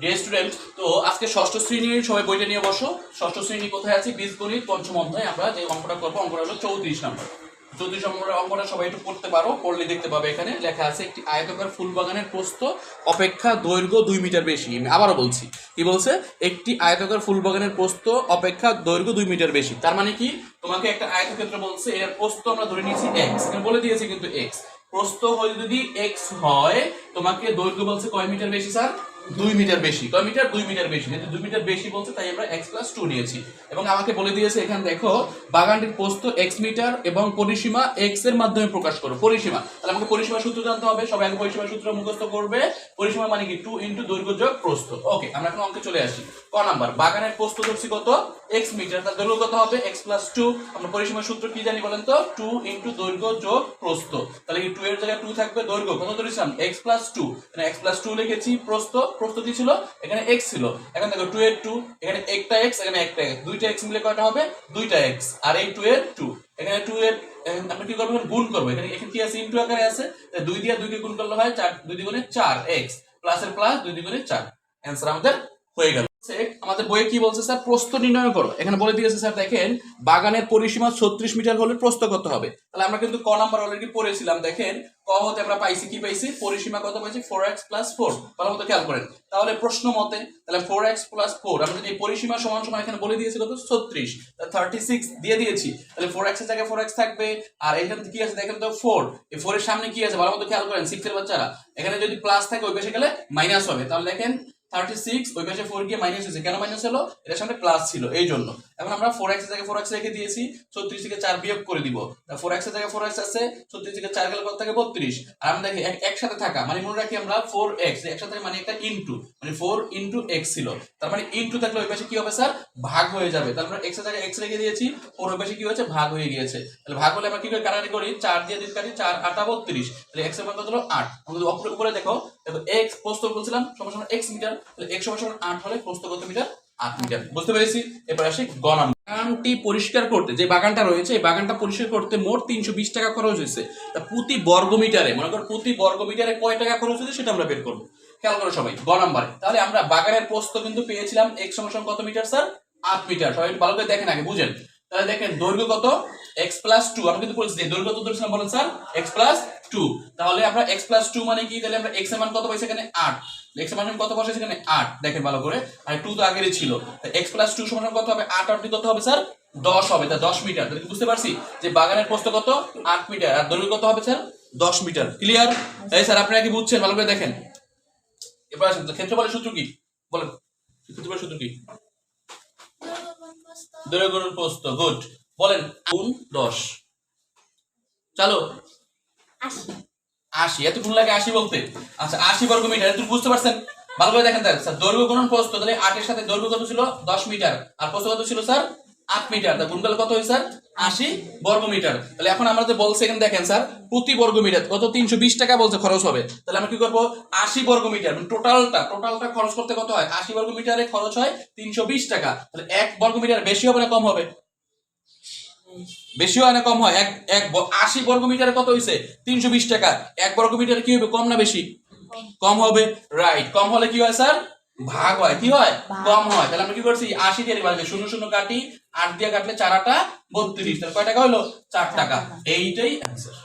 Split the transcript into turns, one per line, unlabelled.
Dear student তো আজকে ষষ্ঠ শ্রেণির সবাই বইটা নিয়ে বসো। ষষ্ঠ শ্রেণি কোথায় আছে? বীজগণিত, পঞ্চম অধ্যায়। আমরা যে অঙ্কটা করব, অঙ্কটা হলো চৌত্রিশ নম্বর। চৌত্রিশ নম্বরের অঙ্কটা সবাই একটু পড়তে পারো, পড়লে দেখতে পাবে এখানে। লেখা আছে, একটি আয়তকার ফুল বাগানের প্রস্থ, অপেক্ষা দৈর্ঘ্য দুই মিটার বেশি। আবারও বলছি, কি বলছে? একটি আয়তকার ফুল বাগানের প্রস্থ, অপেক্ষা দৈর্ঘ্য দুই মিটার বেশি। তার মানে কি? তোমাকে একটা আয়তক্ষেত্র বলছে, এর প্রস্থ আমরা ধরে নিয়েছি এক্স বলে দিয়েছি কিন্তু এক্স প্রস্থ হয় যদি এক্স হয়, তোমাকে দৈর্ঘ্য বলছে কয় মিটার বেশি, স্যার? দুই মিটার বেশি। কয় মিটার, দুই মিটার বেশি। যেহেতু দুই মিটার বেশি বলছে, তাই আমরা এক্স প্লাস টু নিয়েছি। এবং আমাকে বলে দিয়েছে, এখানে দেখো, বাগানটির প্রস্থ এক্স মিটার এবং পরিসীমা এক্সের মাধ্যমে প্রকাশ করো। পরিসীমা। তাহলে আমাকে পরিসীমা সূত্র জানতে হবে। সবাই আগে পরিসীমা সূত্র মুখস্থ করবে। পরিসীমা মানে কি? টু ইন্টু দৈর্ঘ্য যোগ প্রস্থ। ওকে আমরা এখন অঙ্কে চলে আসি। ক নাম্বার? বাগানের প্রস্থ ধরছি কত? X metre. তার দৈর্ঘ্য কত হবে? এক্স প্লাস টু আমরা পরিসীমা সূত্র কি জানি বলেন তো? টু ইন্টু দৈর্ঘ্য যোগ প্রস্থ। তাহলে কি টু এর জায়গায় টু থাকবে? দৈর্ঘ্য কত ধরেছিলাম? X plus two x plus two লিখেছি, প্রস্থ। প্রস্থ কি ছিল, এখানে এক্স ছিল। এখন দেখো টু এর টু এখানে একটা এক্স এখানে একটা এক্স দুইটা এক্স মিলে কয়টা হবে? দুইটা এক্স আর এই টু এর টু এখানে টু এর আমরা কি করব? গুণ করব। এখানে এখানে কি আছে? ইন্টু আকারে আছে। দুই দিয়ে দুইকে গুণ করলে হয় চার, দুই দ্বিগুণে চার এক্স প্লাস এর প্লাস দুই দ্বিগুণে চার। অ্যান্সার আমাদের হয়ে গেল। আমাদের বইয়ে কি বলছে, স্যার? প্রস্থ নির্ণয় করো। এখানে বলে দিয়েছে, স্যার, দেখেন, বাগানের পরিসীমা ছত্রিশ মিটার হলে প্রস্থ কত হবে? তাহলে আমরা কিন্তু ক নাম্বার অলরেডি পড়েছিলাম। দেখেন, ক হতে আমরা পাইছি, কি পাইছি? পরিসীমা কত পাইছি? ফোর এক্স প্লাস ফোর ভালো মতো খেয়াল করেন। তাহলে প্রশ্ন মতে, তাহলে ফোর এক্স প্লাস ফোর আমরা যদি পরিসীমা সমান সমান এখানে বলে দিয়েছি কত? ছত্রিশ। থার্টি সিক্স দিয়ে দিয়েছি। তাহলে ফোর এক্সের জায়গায় ফোর এক্স থাকবে। আর এখানে কি আছে? দেখেন তো ফোর এই ফোর এর সামনে কি আছে? ভালো মতো খেয়াল করেন সিক্স এর বাচ্চারা। এখানে যদি প্লাস থাকে, ওই পাশে গেলে মাইনাস হবে। তাহলে দেখেন থার্টি সিক্স ওই পাশে ফোর গিয়ে মাইনাস কেন মাইনাস হলো? এটার সামনে প্লাস ছিল, এই জন্য। এখন আমরা ফোর এক্স রেখে দিয়েছি, ছত্রিশ চার করে আছে, ছত্রিশ চার বত্রিশ। আর একসাথে থাকা মানে মনে আমরা ফোর এক্স একসাথে মানে একটা ইন্টু মানে ফোর ইন্টু এক্স ছিল। মানে ইন্টু থাকলে ওই পাশে কি ভাগ হয়ে যাবে। আমরা এক্স রেখে দিয়েছি ওই পাশে কি ভাগ হয়ে গিয়েছে। তাহলে ভাগ হলে আমরা কি করে কাটাকাটি করি? চার দিয়ে দিন কাটি, চার, আটা বত্রিশ। তাহলে এক্সের মান কত হলো? আট। উপরে দেখো এক্স প্রস্থ বলছিলাম, সমান সমান এক্স মিটার, তাহলে এক্স সমান সমান আট হলে প্রস্থ কত মিটার? আট মিটার। বুঝতে পেরেছি? এবার আসি গ নাম্বার। বাগানটি পরিষ্কার করতে, যে বাগানটা রয়েছে, এই বাগানটা পরিষ্কার করতে মোট তিনশো বিশ টাকা খরচ হয়েছে। তা প্রতি বর্গ মিটারে, মনে করো প্রতি বর্গ মিটারে কয় টাকা খরচ হয়েছে সেটা আমরা বের করব। খেয়াল করো সবাই, গ নাম্বারে। তাহলে আমরা বাগানের প্রস্থ কিন্তু পেয়েছিলাম এক সমান কত মিটার, স্যার? আট মিটার। সবাই ভালো করে দেখেন আগে, বুঝেন। তাহলে দেখেন দৈর্ঘ্য কত? এক্স প্লাস টু আমরা কিন্তু বলেছি দৈর্ঘ্য কত ধরেছিলাম বলেন স্যার এক্স প্লাস টু তাহলে আমরা এক্স প্লাস টু মানে কি? তাহলে আমরা এক্সের মান কত পাইছি এখানে? আট। এক্সের মান কত বসেছে এখানে? আট। দেখেন ভালো করে। আর টু তো আগেরই ছিল। এক্স প্লাস টু সমান কত হবে? আট আর দুই কত হবে স্যার? দশ হবে। তা দশ মিটার। তাহলে কি বুঝতে পারছি? যে বাগানের প্রস্থ কত? আট মিটার। আর দৈর্ঘ্য কত হবে স্যার? দশ মিটার। ক্লিয়ার এই স্যার আপনারা কি বুঝছেন? ভালো করে দেখেন। এবার আসেন। ক্ষেত্রফলের সূত্র কি? বলেন। ক্ষেত্রফলের সূত্র কি? দৈর্ঘ্য প্রস্থ? গুড বলেন। গুণ দশ। চলো।
আশি।
এতক্ষণ লাগে আশি বলতে। আচ্ছা আশি বর্গ মিটার তুমি বুঝতে পারছেন? ভালো করে দেখেন স্যার দৈর্ঘ্য গুণন প্রস্থ তাহলে আটের সাথে দৈর্ঘ্য কত ছিল? দশ মিটার। আর প্রস্থ কত ছিল স্যার? আট মিটার। তা গুণকাল কত হয়েছে স্যার? আশি বর্গ মিটার। তাহলে এখন আমরা যে বলছি এখানে দেখেন স্যার প্রতি বর্গ মিটার কত? তিনশো বিশ টাকা বলছে খরচ হবে। তাহলে আমরা কি করব? আশি বর্গ মিটার মানে টোটালটা টোটালটা খরচ করতে কত হয়? আশি বর্গ মিটারে খরচ হয় তিনশো বিশ টাকা। তাহলে এক বর্গ মিটার বেশি হবে না কম হবে? বেশি হয় না কম হয়? এক এক আশি বর্গ মিটারে কত হয়েছে তিনশো বিশ টাকা। এক বর্গ মিটারে কি হবে কম না বেশি? কম হবে। রাইট কম হলে কি হয় স্যার? ভাগ হয়। কি হয়? কম হয়। তাহলে আমরা কি করছি? আশি দিয়ে বাড়বে শূন্য শূন্য কাটি আট দিয়ে কাটলে চার আটা বত্রিশ। তাহলে কয় টাকা হলো চার টাকা। এইটাই অ্যান্সার